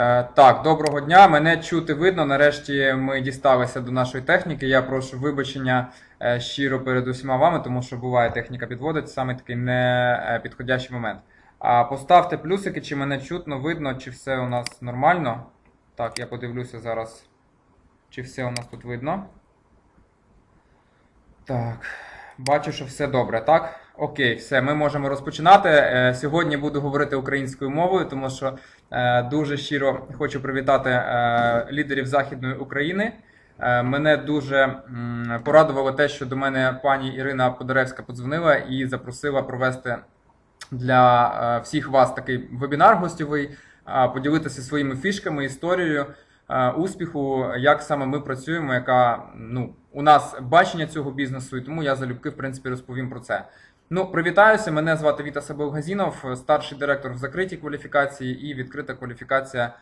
Е, Так, доброго дня. Мене чути видно. Нарешті ми дісталися до нашої техніки. Я прошу вибачення е, щиро перед усіма вами, тому що буває техніка підводить саме такий не підходящий момент. А поставте плюсики, чи мене чутно, видно, чи все у нас нормально. Так, я подивлюся зараз, чи все у нас тут видно. Так, бачу, що все добре, так? Окей, все, ми можемо розпочинати. Е, Сьогодні буду говорити українською мовою, тому що е, дуже щиро хочу привітати е, лідерів Західної України. Е, Мене дуже порадувало те, що до мене пані Ірина Подоревська подзвонила і запросила провести для е, всіх вас такий вебінар гостєвий, е, поділитися своїми фішками, історією е, успіху, як саме ми працюємо, яка ну, у нас бачення цього бізнесу, і тому я залюбки в принципі розповім про це. Ну, привітаюся. Мене звати Віта Сабелгазінов, старший директор в закритій кваліфікації і відкрита кваліфікація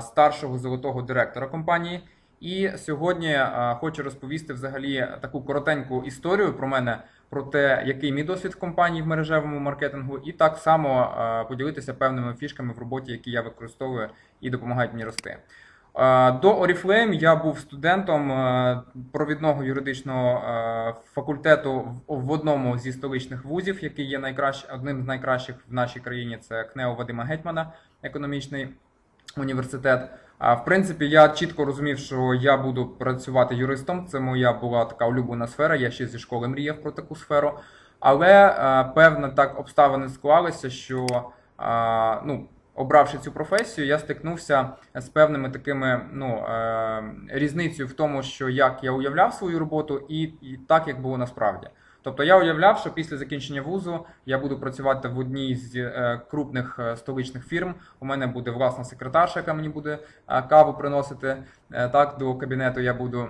старшого золотого директора компанії. І сьогодні хочу розповісти взагалі таку коротеньку історію про мене, про те, який мій досвід в компанії в мережевому маркетингу, і так само поділитися певними фішками в роботі, які я використовую і допомагають мені рости. Е, До Oriflame я був студентом е, провідного юридичного е, факультету в одному зі столичних вузів, який є найкращ, одним з найкращих в нашій країні. Це КНЕО Вадима Гетьмана, економічний університет. В принципі, я чітко розумів, що я буду працювати юристом. Це моя була така улюблена сфера. Я ще зі школи мріяв про таку сферу. Але певно так обставини склалися, що ну, обравши цю професію, я стикнувся з певними такими ну, е, різницею в тому, що як я уявляв свою роботу, і, і так, як було насправді. Тобто я уявляв, що після закінчення вузу я буду працювати в одній з е, крупних е, столичних фірм. У мене буде власна секретарша, яка мені буде каву приносити. Так, до кабінету я буду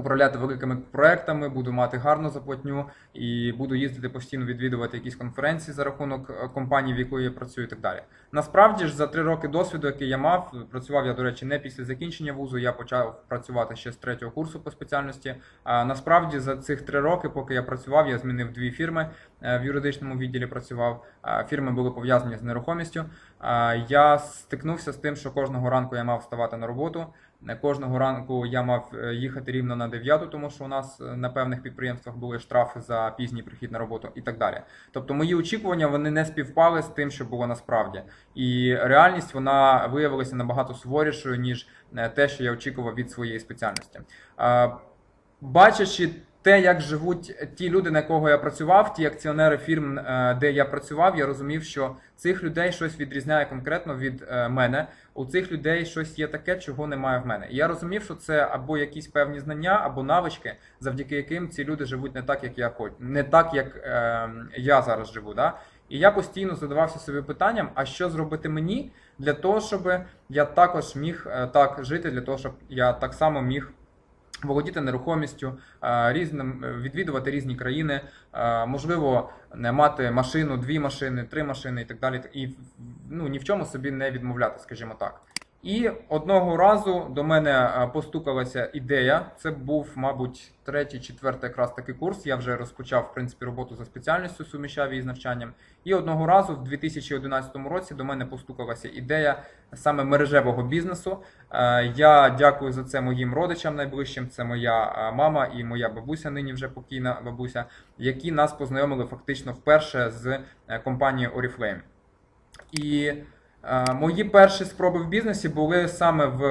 управляти великими проектами, буду мати гарну заплатню і буду їздити постійно відвідувати якісь конференції за рахунок е, компанії, в якої я працюю, і так далі. Насправді ж за три роки досвіду, який я мав, працював я, до речі, не після закінчення вузу. Я почав працювати ще з третього курсу по спеціальності. А насправді за цих три роки, поки я працював, я змінив дві фірми е, в юридичному відділі. Працював фірми були пов'язані з нерухомістю. Я стикнувся з тим, що кожного ранку я мав вставати на роботу. Не Кожного ранку я мав е, їхати рівно на 9, тому що у нас е, на певних підприємствах були штрафи за пізній прихід на роботу і так далі. Тобто мої очікування вони не співпали з тим, що було насправді. І реальність вона виявилася набагато суворішою, ніж е, те, що я очікував від своєї спеціальності. Бачачи те, як живуть ті люди, на кого я працював, ті акціонери фірм, е, де я працював, я розумів, що цих людей щось відрізняє конкретно від е, мене. У цих людей щось є таке, чого немає в мене. Я розумів, що це або якісь певні знання, або навички, завдяки яким ці люди живуть не так, як я хочу, не так, як е, я зараз живу. Да? І я постійно задавався собі питанням: а що зробити мені для того, щоб я також міг е, так жити, для того, щоб я так само міг володіти нерухомістю, різним е, відвідувати різні країни, можливо, мати машину, дві машини, три машини і так далі. І ну ні в чому собі не відмовляти, скажімо так. І одного разу до мене е, постукалася ідея. Це був, мабуть, третій, четвертий якраз такий курс. Я вже розпочав в принципі роботу за спеціальністю, суміщав її з навчанням. І одного разу, в 2011 році, до мене постукалася ідея саме мережевого бізнесу. Е, Я дякую за це моїм родичам найближчим. Це моя е, мама і моя бабуся, нині вже покійна бабуся, які нас познайомили фактично вперше з компанією Oriflame. І мої перші спроби в бізнесі були саме в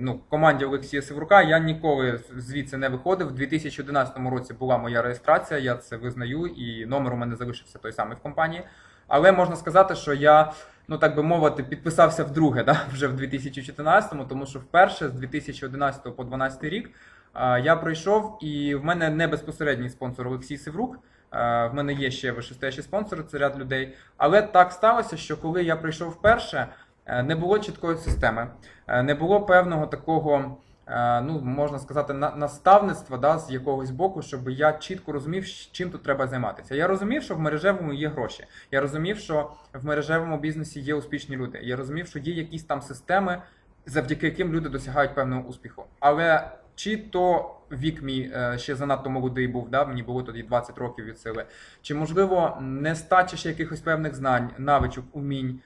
ну, команді Олексія Севрука. Я ніколи звідси не виходив. У 2011 році була моя реєстрація, я це визнаю, і номер у мене залишився той самий в компанії. Але можна сказати, що я, ну так би мовити, підписався вдруге, да, вже в 2014-му, тому що вперше з 2011 по 2012 рік е, я пройшов, і в мене не безпосередній спонсор Олексій Севрук. В мене є ще вишестейші спонсори, це ряд людей. Але так сталося, що коли я прийшов вперше, е, не було чіткої системи, е, не було певного такого, е, ну можна сказати, на- наставництва да, з якогось боку, щоб я чітко розумів, чим тут треба займатися. Я розумів, що в мережевому є гроші. Я розумів, що в мережевому бізнесі є успішні люди. Я розумів, що є якісь там системи, завдяки яким люди досягають певного успіху. Але чи то вік мій е, ще занадто молодий був, да? мені було тоді 20 років від сили, чи можливо нестача ще якихось певних знань, навичок, умінь.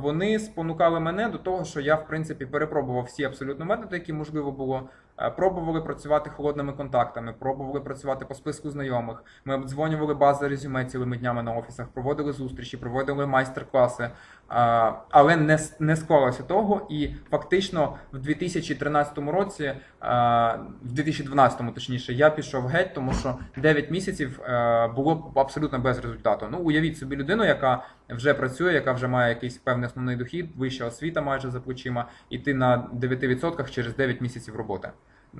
вони спонукали мене до того, що я в принципі перепробував всі абсолютно методи, які можливо було. Е, Пробували працювати холодними контактами, пробували працювати по списку знайомих. Ми обдзвонювали бази резюме цілими днями на офісах, проводили зустрічі, проводили майстер-класи. Але не, не склалося того. І фактично в 2013 році, а, в 2012 точніше, я пішов геть, тому що 9 місяців е, було абсолютно без результату. Ну, уявіть собі людину, яка вже працює, яка вже має якийсь певний основний дохід, вища освіта майже за плечима, і ти на 9% через 9 місяців роботи.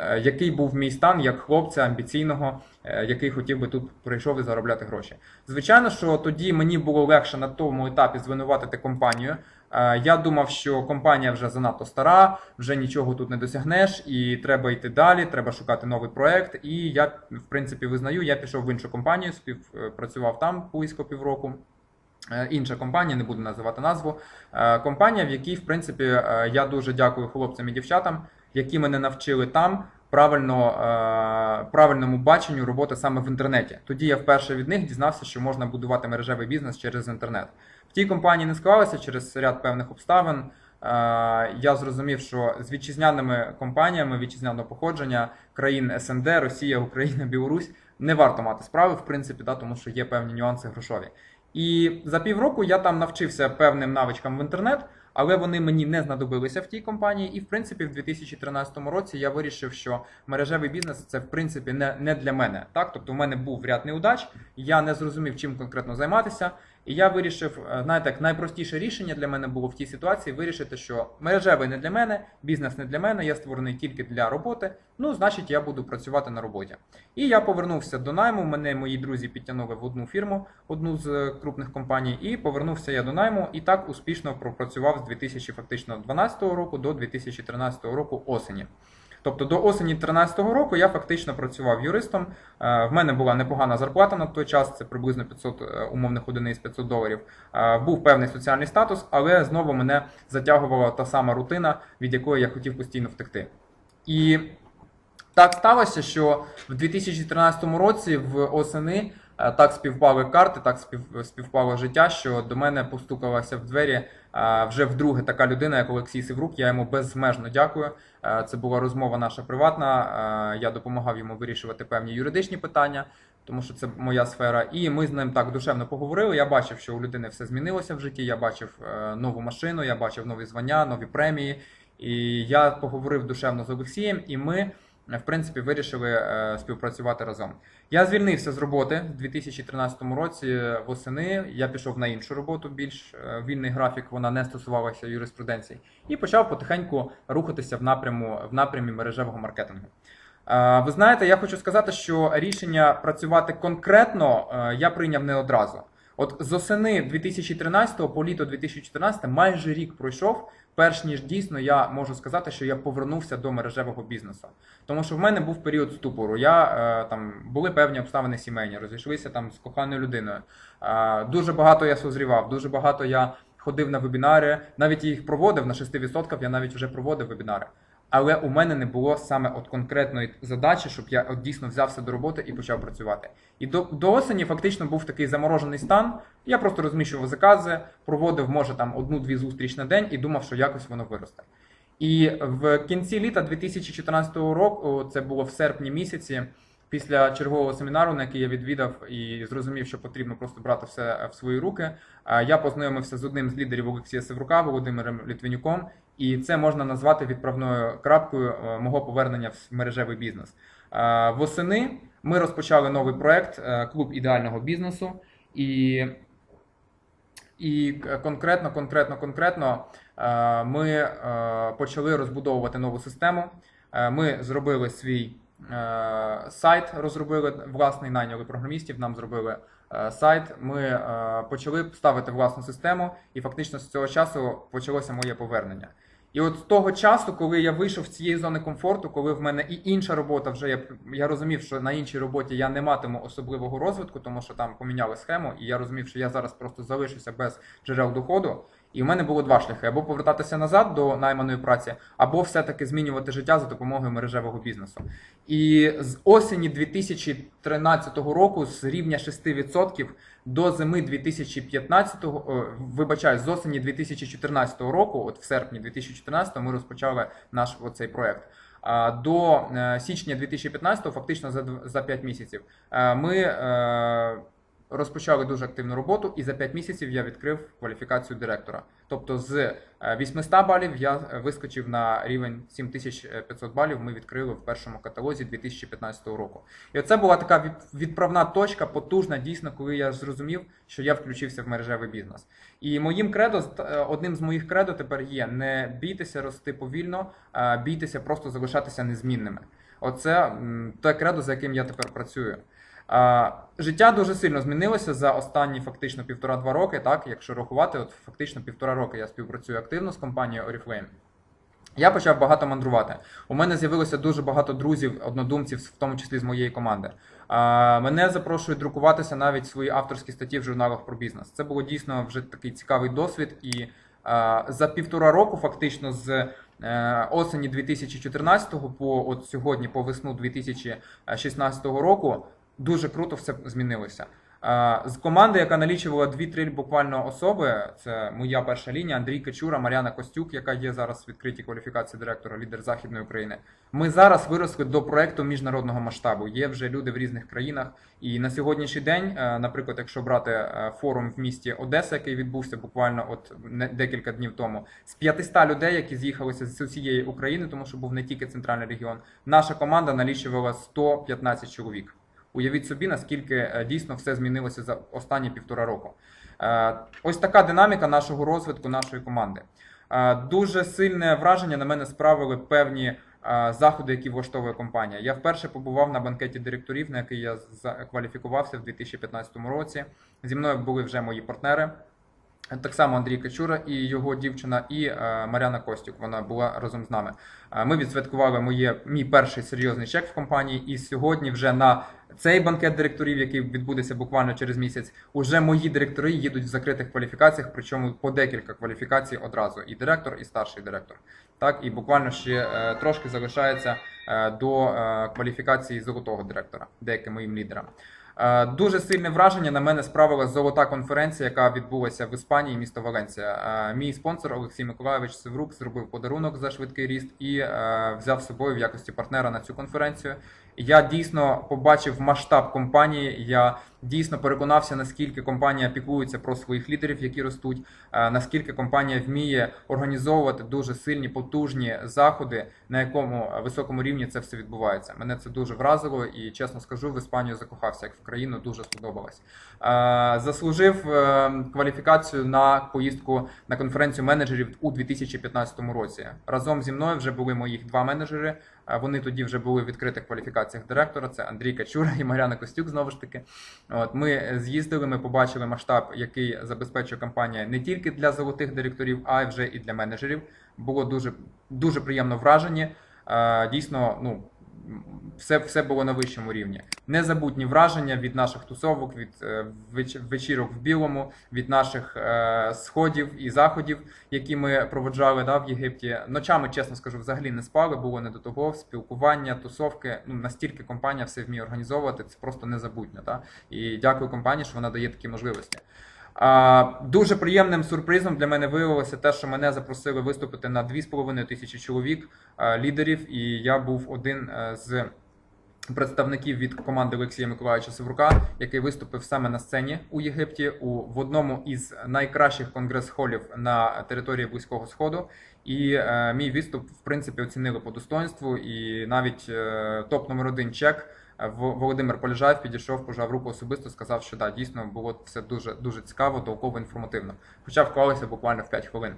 Е, Який був мій стан як хлопця амбіційного, е, який хотів би тут прийшов і заробляти гроші? Звичайно, що тоді мені було легше на тому етапі звинуватити компанію. Е, Я думав, що компанія вже занадто стара, вже нічого тут не досягнеш, і треба йти далі, треба шукати новий проект. І я, в принципі, визнаю, я пішов в іншу компанію, співпрацював там близько півроку. Інша компанія, не буду називати назву. Компанія, в якій, в принципі, я дуже дякую хлопцям і дівчатам, які мене навчили там правильно, е, правильному баченню роботи саме в інтернеті. Тоді я вперше від них дізнався, що можна будувати мережевий бізнес через інтернет. В тій компанії не склалося через ряд певних обставин. Е, Я зрозумів, що з вітчизняними компаніями вітчизняного походження країн СНД, Росія, Україна, Білорусь не варто мати справи, в принципі, да, тому що є певні нюанси грошові. І за півроку я там навчився певним навичкам в інтернет, але вони мені не знадобилися в тій компанії. І в принципі, в 2013 році я вирішив, що мережевий бізнес це в принципі не, не для мене. Так, тобто, в мене був ряд неудач, я не зрозумів, чим конкретно займатися. І я вирішив, е, знаєте, як найпростіше рішення для мене було в тій ситуації вирішити, що мережевий не для мене, бізнес не для мене, я створений тільки для роботи. Ну, значить, я буду працювати на роботі. І я повернувся до найму. Мене мої друзі підтягнули в одну фірму, одну з е, крупних компаній, і повернувся я до найму. І так успішно пропрацював з 2012 року до 2013 року осені. Тобто до осені 2013 року я фактично працював юристом. Е, В мене була непогана зарплата на той час, це приблизно 500 е, умовних одиниць 500 доларів. Е, Був певний соціальний статус, але знову мене затягувала та сама рутина, від якої я хотів постійно втекти. І так сталося, що в 2013 році в осени так співпали карти, так спів, співпало життя, що до мене постукалася в двері е, вже вдруге така людина, як Олексій Сиврук. Я йому безмежно дякую. Е, Це була розмова наша приватна. е, Я допомагав йому вирішувати певні юридичні питання, тому що це моя сфера. І ми з ним так душевно поговорили. Я бачив, що у людини все змінилося в житті. Я бачив е, нову машину, я бачив нові звання, нові премії. І я поговорив душевно з Олексієм, і ми в принципі, вирішили е, співпрацювати разом. Я звільнився з роботи в 2013 році восени. Я пішов на іншу роботу, більш е, вільний графік, вона не стосувалася юриспруденції, і почав потихеньку рухатися в напряму в напрямі мережевого маркетингу. Е, Ви знаєте, я хочу сказати, що рішення працювати конкретно е, я прийняв не одразу. От з осени 2013 по літо 2014 майже рік пройшов, перш ніж дійсно я можу сказати, що я повернувся до мережевого бізнесу. Тому що в мене був період ступору. Я е, там були певні обставини сімейні, розійшлися там з коханою людиною. Е, дуже багато я созрівав, дуже багато я ходив на вебінари, навіть їх проводив на 6%, я навіть вже проводив вебінари. Але у мене не було саме от конкретної задачі, щоб я от дійсно взявся до роботи і почав працювати. І до, до осені фактично був такий заморожений стан. Я просто розміщував закази, проводив, може, там одну-дві зустріч на день і думав, що якось воно виросте. І в кінці літа 2014 року, це було в серпні місяці, після чергового семінару, на який я відвідав і зрозумів, що потрібно просто брати все в свої руки. е, Я познайомився з одним з лідерів Олексія Севрука, Володимиром Літвінюком, і це можна назвати відправною крапкою е, мого повернення в мережевий бізнес. Е, Восени ми розпочали новий проект е, Клуб ідеального бізнесу. І і конкретно, конкретно, конкретно ми почали розбудовувати нову систему. Ми зробили свій сайт, розробили власний, найняли програмістів, нам зробили сайт. Ми почали ставити власну систему, і фактично з цього часу почалося моє повернення. І от з того часу, коли я вийшов з цієї зони комфорту, коли в мене і інша робота вже я, я розумів, що на іншій роботі я не матиму особливого розвитку, тому що там поміняли схему, і я розумів, що я зараз просто залишуся без джерел доходу. І у мене було два шляхи: або повертатися назад до найманої праці, або все-таки змінювати життя за допомогою мережевого бізнесу. І з осені 2013 року з рівня 6% до зими 2015, о, вибачаю, з осені 2014 року, от в серпні 2014 ми розпочали наш оцей проект. До е, січня 2015, фактично за, 5 місяців, е, ми е, розпочали дуже активну роботу, і за 5 місяців я відкрив кваліфікацію директора. Тобто з е, 800 балів я е, вискочив на рівень 7500 балів. Ми відкрили в першому каталозі 2015 року. І оце була така від- відправна точка, потужна, дійсно, коли я зрозумів, що я включився в мережевий бізнес. І моїм кредо, е, одним з моїх кредо тепер є: не бійтеся рости повільно, а бійтеся просто залишатися незмінними. Оце те кредо, за яким я тепер працюю. Життя дуже сильно змінилося за останні фактично півтора-два роки. Так, якщо рахувати, от фактично півтора роки я співпрацюю активно з компанією Oriflame. Я почав багато мандрувати. У мене з'явилося дуже багато друзів, однодумців, в тому числі з моєї команди. Мене запрошують друкуватися навіть свої авторські статті в журналах про бізнес. Це було дійсно вже такий цікавий досвід. І за півтора року, фактично, з е, осені 2014 по от сьогодні, по весну 2016 року, дуже круто все змінилося. З команди, яка налічувала 2-3 буквально особи, це моя перша лінія, Андрій Качура, Мар'яна Костюк, яка є зараз в відкритій кваліфікації директора, лідер Західної України. Ми зараз виросли до проекту міжнародного масштабу. Є вже люди в різних країнах. І на сьогоднішній день, е, наприклад, якщо брати е, форум в місті Одеса, який відбувся буквально от декілька днів тому, з 500 людей, які з'їхалися з усієї України, тому що був не тільки центральний регіон, наша команда налічувала 115 чоловік. Уявіть собі, наскільки е, дійсно все змінилося за останні півтора року. Е, Ось така динаміка нашого розвитку, нашої команди. Е, Дуже сильне враження на мене справили певні заходи, які влаштовує компанія. Я вперше побував на банкеті директорів, на який я кваліфікувався в 2015 році. Зі мною були вже мої партнери. Так само Андрій Качура і його дівчина, і е, Мар'яна Костюк. Вона була разом з нами. Е, Ми відсвяткували моє мій перший серйозний чек в компанії. І сьогодні, вже на цей банкет директорів, який відбудеться буквально через місяць, уже мої директори їдуть в закритих кваліфікаціях, причому по декілька кваліфікацій одразу: і директор, і старший директор. Так, і буквально ще е, трошки залишається до кваліфікації золотого директора, деяким моїм лідерам. Е, Дуже сильне враження на мене справила золота конференція, яка відбулася в Іспанії, місто Валенція. Е, Мій спонсор Олексій Миколаєвич Севрук зробив подарунок за швидкий ріст і е, взяв з собою в якості партнера на цю конференцію. Я дійсно побачив масштаб компанії. Я дійсно переконався, наскільки компанія піклується про своїх лідерів, які ростуть, е, наскільки компанія вміє організовувати дуже сильні, потужні заходи, на якому е, високому рівні це все відбувається. Мене це дуже вразило і чесно скажу, в Іспанію закохався як в країну, дуже сподобалось. Е, Заслужив кваліфікацію на поїздку на конференцію менеджерів у 2015 році. Разом зі мною вже були моїх два менеджери. Вони тоді вже були в відкритих кваліфікаціях директора. Це Андрій Качура і Мар'яна Костюк. Знову ж таки, от ми з'їздили. Ми побачили масштаб, який забезпечує компанія не тільки для золотих директорів, а й вже і для менеджерів. Було дуже дуже приємно вражені. Е, Дійсно, ну все, все було на вищому рівні. Незабутні враження від наших тусовок, від е, вечірок в білому, від наших е, сходів і заходів, які ми проводжали да, в Єгипті. Ночами, чесно скажу, взагалі не спали, було не до того. Спілкування, тусовки. Ну настільки компанія все вміє організовувати, це просто незабутньо. Да? І дякую компанії, що вона дає такі можливості. Дуже приємним сюрпризом для мене виявилося те, що мене запросили виступити на 2,5 тисячі чоловік лідерів, і я був один е, з представників від команди Олексія Миколаївича Севрука, який виступив саме на сцені у Єгипті у в одному із найкращих конгрес-холів на території Близького Сходу. І е, мій виступ, в принципі, оцінили по достоинству, і навіть е, топ номер один чек. Володимир Поліжаєв підійшов, пожав руку особисто, сказав, що да, дійсно було все дуже дуже цікаво, толково, інформативно. Хоча вклалися буквально в 5 хвилин.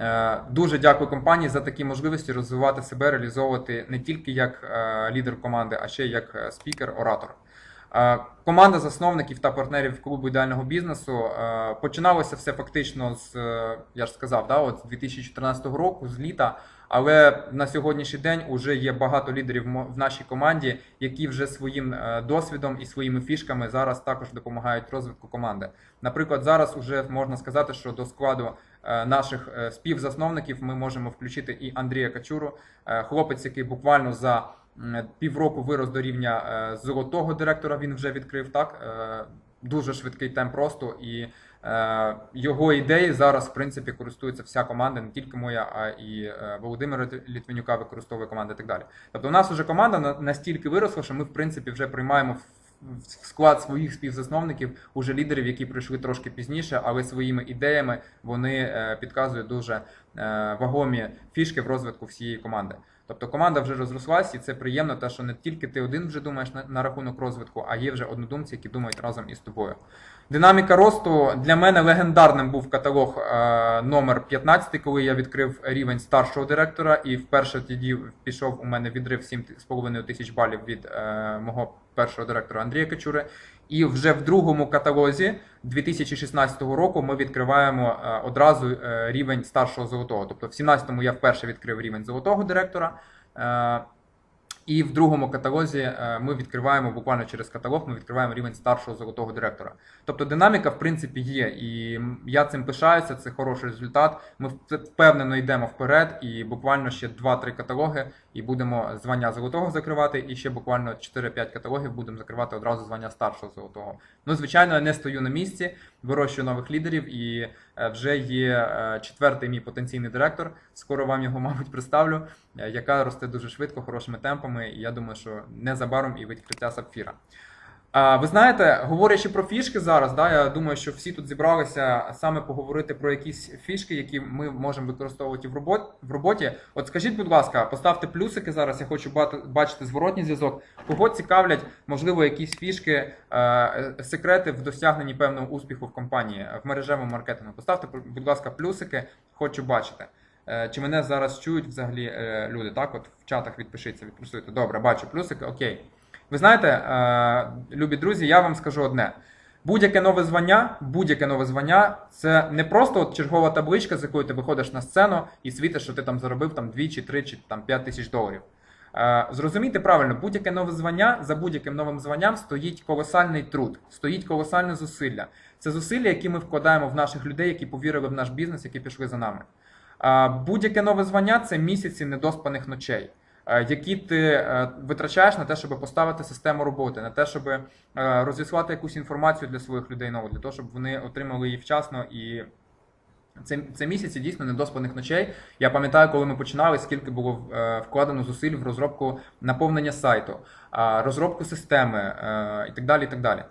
Е, Дуже дякую компанії за такі можливості розвивати себе, реалізовувати не тільки як е, лідер команди, а ще й як е, спікер, оратор. Е, Команда засновників та партнерів клубу ідеального бізнесу починалося все фактично з я ж сказав, да, от з 2014 року, з літа. Але на сьогоднішній день вже є багато лідерів в нашій команді, які вже своїм е, досвідом і своїми фішками зараз також допомагають розвитку команди. Наприклад, зараз вже можна сказати, що до складу е, наших е, співзасновників ми можемо включити і Андрія Качуру, хлопець, який буквально за півроку вирос до рівня золотого директора. Він вже відкрив так. Дуже швидкий темп росту, і його ідеї зараз, в принципі, користується вся команда, не тільки моя, а і е, Володимира Літвінюка використовує команда і так далі. Тобто, у нас вже команда настільки виросла, що ми, в принципі, вже приймаємо в- склад своїх співзасновників уже лідерів, які прийшли трошки пізніше, але своїми ідеями вони е, підказують дуже е, вагомі фішки в розвитку всієї команди. Тобто команда вже розрослась, і це приємно, те, що не тільки ти один вже думаєш на, на рахунок розвитку, а є вже однодумці, які думають разом із тобою. Динаміка росту для мене легендарним був каталог е, номер 15, коли я відкрив рівень старшого директора, і вперше тоді пішов у мене відрив 7,5 тисяч балів від е, мого першого директора Андрія Качури. І вже в другому каталозі 2016 року ми відкриваємо е, одразу рівень старшого золотого. Тобто в 17-му я вперше відкрив рівень золотого директора. І в другому каталозі е, ми відкриваємо буквально через каталог, ми відкриваємо рівень старшого золотого директора. Тобто динаміка, в принципі, є. І я цим пишаюся, це хороший результат. Ми впевнено йдемо вперед, і буквально ще 2-3 каталоги, і будемо звання золотого закривати, і ще буквально 4-5 каталогів будемо закривати одразу звання старшого золотого. Ну, звичайно, я не стою на місці, вирощую нових лідерів, і е, вже є е, четвертий мій потенційний директор. Скоро вам його, мабуть, представлю, е, яка росте дуже швидко, хорошими темпами. І я думаю, що незабаром і відкриття сапфіра. Ви знаєте, говорячи про фішки зараз, да, я думаю, що всі тут зібралися саме поговорити про якісь фішки, які ми можемо використовувати в роботі. От скажіть, будь ласка, поставте плюсики зараз. Я хочу бачити зворотній зв'язок. Кого цікавлять, можливо, якісь фішки, е, секрети в досягненні певного успіху в компанії в мережевому маркетингу. Поставте, будь ласка, плюсики, хочу бачити. Е, Чи мене зараз чують взагалі е, люди? Так, от в чатах відпишіться, відплюсуйте. Добре, бачу плюсики, окей. Ви знаєте, е, любі друзі, я вам скажу одне. Будь-яке нове звання, будь-яке нове звання це не просто от чергова табличка, з якою ти виходиш на сцену і світиш, що ти там заробив там 2 чи 3 чи там 5 тисяч доларів. Е, Зрозумійте правильно, будь-яке нове звання, за будь-яким новим званням стоїть колосальний труд, стоїть колосальне зусилля. Це зусилля, які ми вкладаємо в наших людей, які повірили в наш бізнес, які пішли за нами. Е, Будь-яке нове звання це місяці недоспаних ночей, які ти е, витрачаєш на те, щоб поставити систему роботи, на те, щоб е, розіслати якусь інформацію для своїх людей нову, для того, щоб вони отримали її вчасно і. Це, це місяці дійсно недоспаних ночей. Я пам'ятаю, коли ми починали, скільки було е, вкладено зусиль в розробку наповнення сайту, розробку системи е, і так далі. І так далі.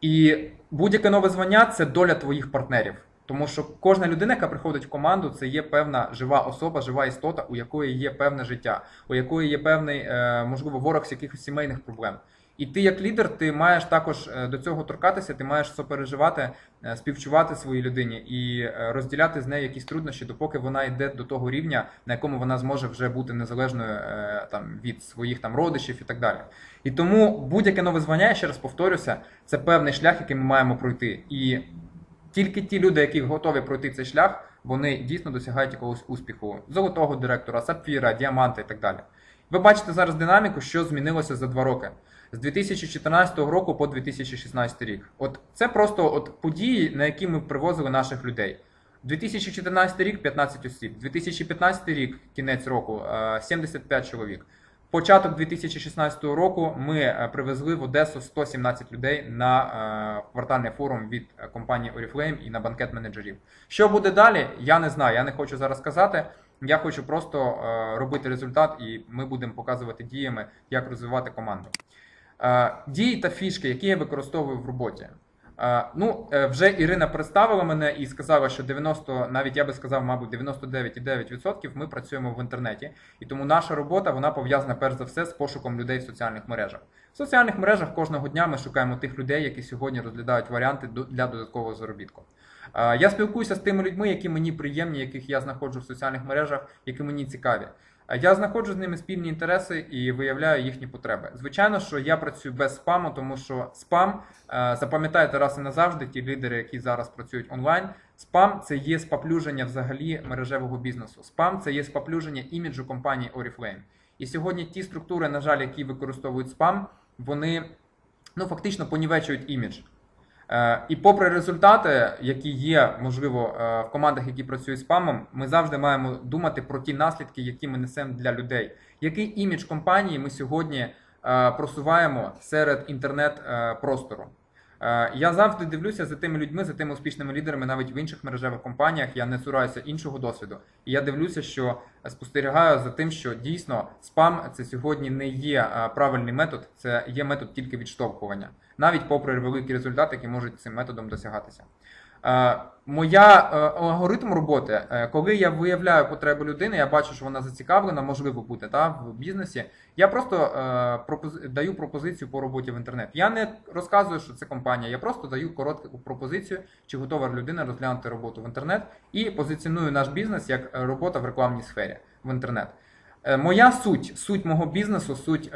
І будь-яке нове звання це доля твоїх партнерів. Тому що кожна людина, яка приходить в команду, це є певна жива особа, жива істота, у якої є певне життя, у якої є певний, е, можливо, ворог з якихось сімейних проблем. І ти, як лідер, ти маєш також е, до цього торкатися, ти маєш сопереживати, е, співчувати своїй людині і розділяти з нею якісь труднощі, допоки вона йде до того рівня, на якому вона зможе вже бути незалежною там від своїх там родичів і так далі. І тому будь-яке нове звання, я ще раз повторюся, це певний шлях, який ми маємо пройти. І тільки ті люди, які готові пройти цей шлях, вони дійсно досягають якогось успіху золотого директора, сапфіра, діаманта і так далі. Ви бачите зараз динаміку, що змінилося за два роки. З 2014 року по 2016 рік. От це просто от події, на які ми привозили наших людей. 2014 рік 15 осіб, 2015 рік, кінець року, е, 75 чоловік. Початок 2016 року ми е, привезли в Одесу 117 людей на е, квартальний форум від е, компанії Oriflame і на банкет менеджерів. Що буде далі? Я не знаю. Я не хочу зараз сказати. Я хочу просто робити результат, і ми будемо показувати діями, як розвивати команду. Дії та фішки, які я використовую в роботі. Ну, е, вже Ірина представила мене і сказала, що 90, навіть я би сказав, мабуть, 99,9% ми працюємо в інтернеті. І тому наша робота вона пов'язана перш за все з пошуком людей в соціальних мережах. В соціальних мережах кожного дня ми шукаємо тих людей, які сьогодні розглядають варіанти для додаткового заробітку. Я спілкуюся з тими людьми, які мені приємні, яких я знаходжу в соціальних мережах, які мені цікаві. А Я знаходжу з ними спільні інтереси і виявляю їхні потреби. Звичайно, що я працюю без спаму, тому що спам, е, запам'ятайте раз і назавжди, ті лідери, які зараз працюють онлайн. Спам це є спаплюження взагалі мережевого бізнесу. Спам це є спаплюження іміджу компанії Oriflame. І сьогодні ті структури, на жаль, які використовують спам, вони ну фактично понівечують імідж. Е, І попри результати, які є, можливо, е, в командах, які працюють з спамом, ми завжди маємо думати про ті наслідки, які ми несемо для людей. Який імідж компанії ми сьогодні е, просуваємо серед інтернет-простору? Е, Я завжди дивлюся за тими людьми, за тими успішними лідерами, навіть в інших мережевих компаніях. Я не цураюся іншого досвіду. І я дивлюся, що спостерігаю за тим, що дійсно спам це сьогодні не є е, правильний метод, це є метод тільки відштовхування, навіть попри великі результати, які можуть цим методом досягатися. Е, Моя е, алгоритм роботи, е, коли я виявляю потребу людини, я бачу, що вона зацікавлена, можливо бути та, в бізнесі. Я просто даю пропозицію по роботі в інтернет. Я не розказую, що це компанія, я просто даю коротку пропозицію, чи готова людина розглянути роботу в інтернет і позиціоную наш бізнес як робота в рекламній сфері в інтернет. Моя суть, суть мого бізнесу, суть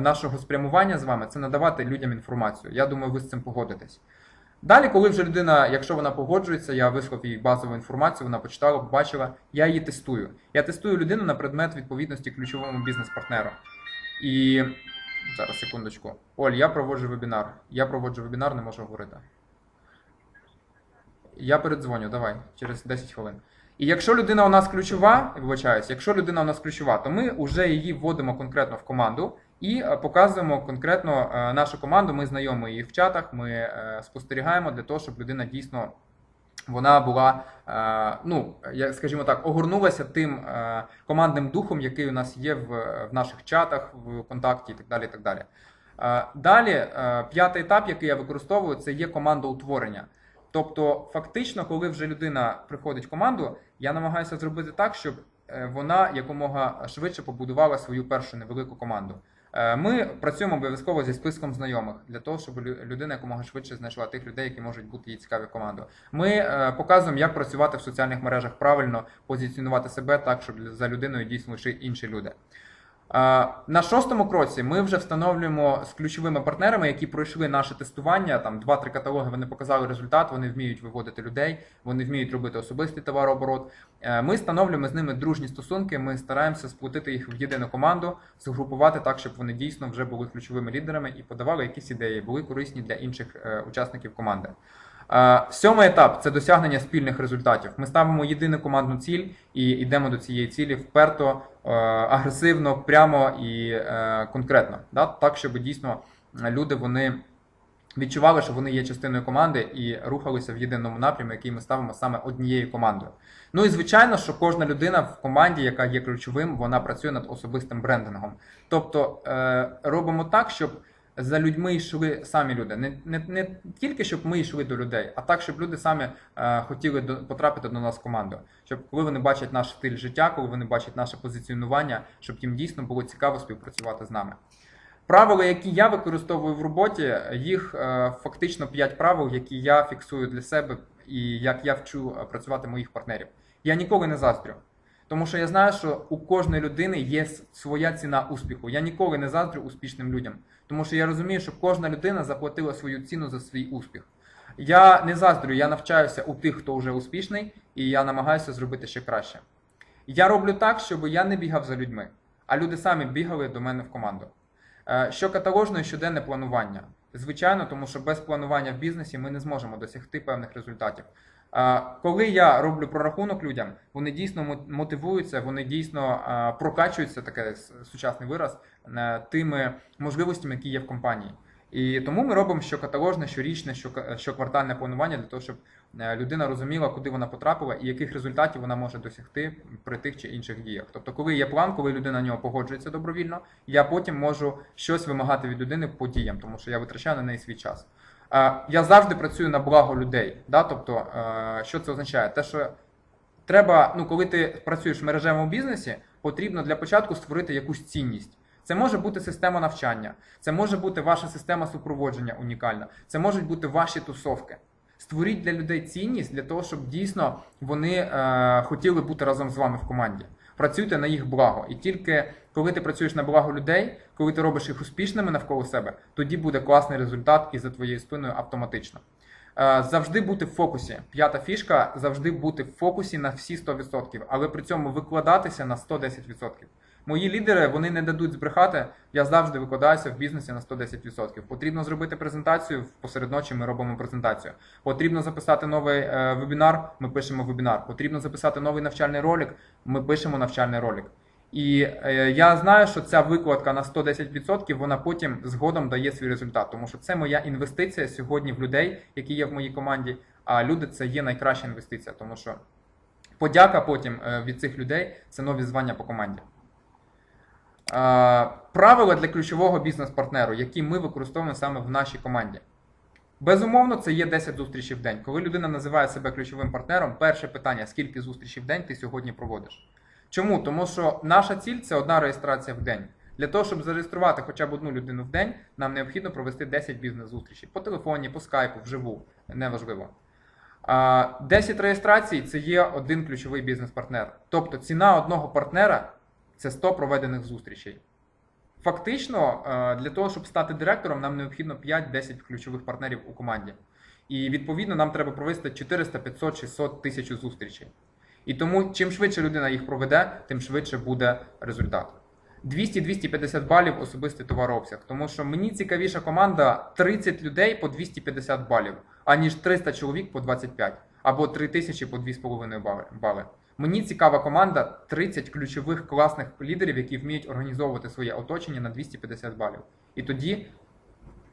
нашого спрямування з вами це надавати людям інформацію. Я думаю, ви з цим погодитесь. Далі, коли вже людина, якщо вона погоджується, я вислав їй базову інформацію, вона почитала, побачила, я її тестую. Я тестую людину на предмет відповідності ключовому бізнес-партнеру. І зараз секундочку. Оль, я проводжу вебінар. Я проводжу вебінар, не можу говорити. Я передзвоню, давай, через 10 хвилин. І якщо людина у нас ключова, вибачаюсь, якщо людина у нас ключова, то ми вже її вводимо конкретно в команду і е, показуємо конкретно е, нашу команду. Ми знайомі її в чатах, ми е, спостерігаємо для того, щоб людина дійсно вона була, ну скажімо так, огорнулася тим командним духом, який у нас є в, наших чатах, в контакті і так далі. І так далі. Далі, п'ятий етап, який я використовую, це є командоутворення. Тобто, фактично, коли вже людина приходить в команду, я намагаюся зробити так, щоб вона якомога швидше побудувала свою першу невелику команду. Е, Ми працюємо обов'язково зі списком знайомих для того, щоб людина якомога швидше знайшла тих людей, які можуть бути їй цікаві в команду. Ми е, показуємо, як працювати в соціальних мережах правильно, позиціонувати себе так, щоб за людиною дійсно йшли інші люди. На шостому кроці ми вже встановлюємо з ключовими партнерами, які пройшли наше тестування. Там два-три каталоги вони показали результат, вони вміють виводити людей, вони вміють робити особистий товарооборот. Е, Ми встановлюємо з ними дружні стосунки. Ми стараємося сплотити їх в єдину команду, згрупувати так, щоб вони дійсно вже були ключовими лідерами і подавали якісь ідеї, були корисні для інших е, учасників команди. Е, Сьомий етап це досягнення спільних результатів. Ми ставимо єдину командну ціль і йдемо до цієї цілі вперто, е, агресивно, прямо і е, конкретно. Так, щоб дійсно люди вони відчували, що вони є частиною команди і рухалися в єдиному напрямі, який ми ставимо саме однією командою. Ну і звичайно, що кожна людина в команді, яка є ключовим, вона працює над особистим брендингом. Тобто робимо так, щоб за людьми йшли самі люди. Не, не, не тільки щоб ми йшли до людей, а так, щоб люди самі е, хотіли до, потрапити до нас в команду. Щоб коли вони бачать наш стиль життя, коли вони бачать наше позиціонування, щоб їм дійсно було цікаво співпрацювати з нами. Правила, які я використовую в роботі, їх е, фактично 5 правил, які я фіксую для себе і як я вчу е, працювати моїх партнерів. Я ніколи не заздрю. Тому що я знаю, що у кожної людини є своя ціна успіху. Я ніколи не заздрю успішним людям. Тому що я розумію, що кожна людина заплатила свою ціну за свій успіх. Я не заздрю, я навчаюся у тих, хто вже успішний, і я намагаюся зробити ще краще. Я роблю так, щоб я не бігав за людьми, а люди самі бігали до мене в команду. Е, Що каталожне і щоденне планування? Звичайно, тому що без планування в бізнесі ми не зможемо досягти певних результатів. Коли я роблю прорахунок людям, вони дійсно мо- мотивуються, вони дійсно прокачуються, таке сучасний вираз, е, тими можливостями, які є в компанії. І тому ми робимо щокаталожне, щорічне, щоквартальне планування для того, щоб е, людина розуміла, куди вона потрапила і яких результатів вона може досягти при тих чи інших діях. Тобто, коли є план, коли людина на нього погоджується добровільно, я потім можу щось вимагати від людини по діям, тому що я витрачаю на неї свій час. Я завжди працюю на благо людей. Да? Тобто, е, що це означає? Те, що треба, ну коли ти працюєш в мережевому бізнесі, потрібно для початку створити якусь цінність. Це може бути система навчання, це може бути ваша система супроводження унікальна, це можуть бути ваші тусовки. Створіть для людей цінність для того, щоб дійсно вони е, хотіли бути разом з вами в команді. Працюйте на їх благо. І тільки коли ти працюєш на благо людей, коли ти робиш їх успішними навколо себе, тоді буде класний результат і за твоєю спиною автоматично. Е, Завжди бути в фокусі. П'ята фішка завжди бути в фокусі на всі 100%, але при цьому викладатися на 110%. Мої лідери вони не дадуть збрехати. Я завжди викладаюся в бізнесі на 110%. Потрібно зробити презентацію. Посеред ночі ми робимо презентацію. Потрібно записати новий е, вебінар. Ми пишемо вебінар. Потрібно записати новий навчальний ролик. Ми пишемо навчальний ролик. І е, я знаю, що ця викладка на 110% вона потім згодом дає свій результат, тому що це моя інвестиція сьогодні в людей, які є в моїй команді. А люди це є найкраща інвестиція, тому що подяка потім е, від цих людей це нові звання по команді. Правила для ключового бізнес-партнеру, які ми використовуємо саме в нашій команді. Безумовно, це є 10 зустрічей в день. Коли людина називає себе ключовим партнером, перше питання: скільки зустрічей в день ти сьогодні проводиш? Чому? Тому що наша ціль це одна реєстрація в день. Для того, щоб зареєструвати хоча б одну людину в день, нам необхідно провести 10 бізнес-зустрічей по телефоні, по скайпу, вживу, неважливо. 10 реєстрацій це є один ключовий бізнес-партнер. Тобто ціна одного партнера це 100 проведених зустрічей. Фактично, е, для того, щоб стати директором, нам необхідно 5-10 ключових партнерів у команді. І відповідно нам треба провести 400, 500, 600 тисяч зустрічей. І тому, чим швидше людина їх проведе, тим швидше буде результат. 200-250 балів особистий товарообсяг. Тому що мені цікавіша команда 30 людей по 250 балів, аніж 300 чоловік по 25 або 3000 по 2,5 бали- бали. Мені цікава команда 30 ключових класних лідерів, які вміють організовувати своє оточення на 250 балів. І тоді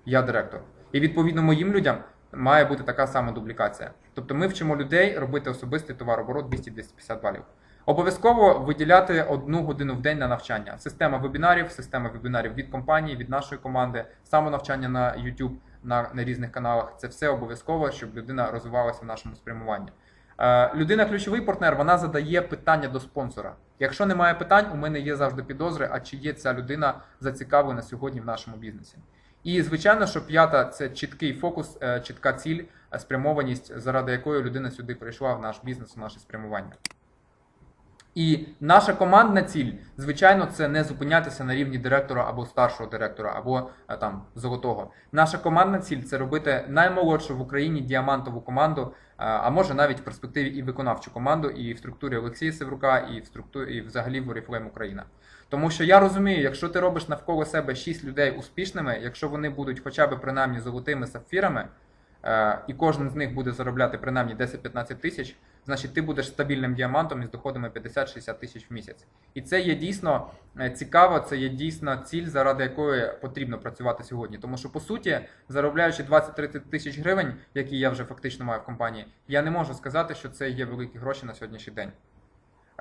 я директор. І відповідно моїм людям має бути така сама дублікація. Тобто ми вчимо людей робити особистий товарооборот 200-250 балів. Обов'язково виділяти одну годину в день на навчання. Система вебінарів, система вебінарів від компанії, від нашої команди, самонавчання на YouTube, на, на різних каналах. Це все обов'язково, щоб людина розвивалася в нашому спрямуванні. Е, людина ключовий партнер, вона задає питання до спонсора. Якщо немає питань, у мене є завжди підозри, а чи є ця людина зацікавлена сьогодні в нашому бізнесі. І звичайно, що п'ята це чіткий фокус, е, чітка ціль, е, спрямованість, заради якої людина сюди прийшла в наш бізнес, в наше спрямування. І наша командна ціль, звичайно, це не зупинятися на рівні директора або старшого директора, або е, там золотого. Наша командна ціль це робити наймолодшу в Україні діамантову команду, е, а може навіть в перспективі і виконавчу команду, і в структурі Олексія Севрука, і в структурі, і взагалі в Oriflame Україна. Тому що я розумію, якщо ти робиш навколо себе 6 людей успішними, якщо вони будуть хоча б принаймні золотими сапфірами, е, і кожен з них буде заробляти принаймні 10-15 тисяч, значить ти будеш стабільним діамантом із доходами 50-60 тисяч в місяць. І це є дійсно е, цікаво, це є дійсно ціль, заради якої потрібно працювати сьогодні. Тому що, по суті, заробляючи 20-30 тисяч гривень, які я вже фактично маю в компанії, я не можу сказати, що це є великі гроші на сьогоднішній день.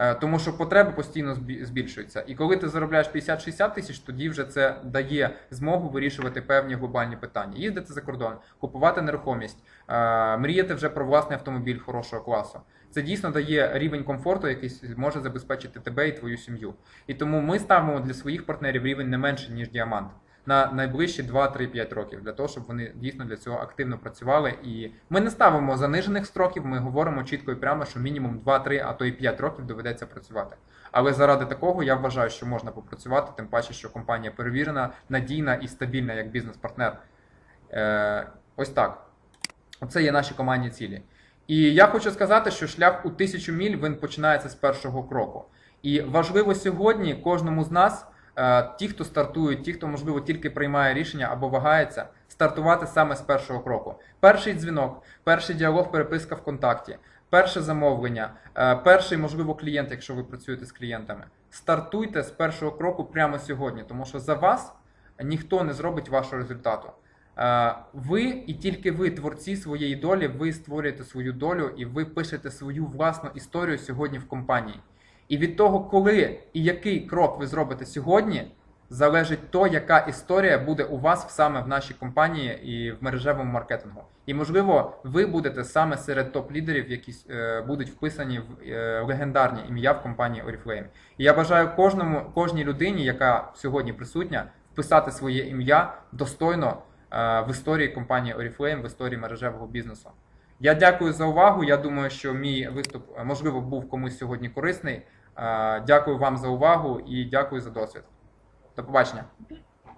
Е, Тому що потреби постійно збільшуються. І коли ти заробляєш 50-60 тисяч, тоді вже це дає змогу вирішувати певні глобальні питання. Їздити за кордон, купувати нерухомість, е, мріяти вже про власний автомобіль хорошого класу. Це дійсно дає рівень комфорту, який може забезпечити тебе і твою сім'ю. І тому ми ставимо для своїх партнерів рівень не менше, ніж діамант. На найближчі 2-3-5 років для того, щоб вони дійсно для цього активно працювали. І ми не ставимо занижених строків, ми говоримо чітко і прямо, що мінімум 2-3, а то і 5 років доведеться працювати. Але заради такого я вважаю, що можна попрацювати, тим паче, що компанія перевірена, надійна і стабільна як бізнес-партнер. Е, ось так. Оце є наші командні цілі. І я хочу сказати, що шлях у тисячу міль він починається з першого кроку. І важливо сьогодні кожному з нас, е, ті, хто стартують, ті, хто можливо тільки приймає рішення або вагається, стартувати саме з першого кроку. Перший дзвінок, перший діалог, переписка ВКонтакті, перше замовлення, е, перший, можливо, клієнт, якщо ви працюєте з клієнтами. Стартуйте з першого кроку прямо сьогодні, тому що за вас ніхто не зробить вашого результату. Ви і тільки ви, творці своєї долі, ви створюєте свою долю і ви пишете свою власну історію сьогодні в компанії. І від того, коли і який крок ви зробите сьогодні, залежить то, яка історія буде у вас саме в нашій компанії і в мережевому маркетингу. І можливо, ви будете саме серед топ-лідерів, які е, будуть вписані в е, легендарні ім'я в компанії Oriflame. І я бажаю кожному, кожній людині, яка сьогодні присутня, вписати своє ім'я достойно в історії компанії Oriflame, в історії мережевого бізнесу. Я дякую за увагу. Я думаю, що мій виступ е, можливо був комусь сьогодні корисний. Е, Дякую вам за увагу і дякую за досвід. До побачення.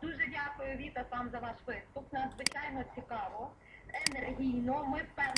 Дуже дякую, Віта, вам за ваш виступ. Надзвичайно цікаво, енергійно. Ми.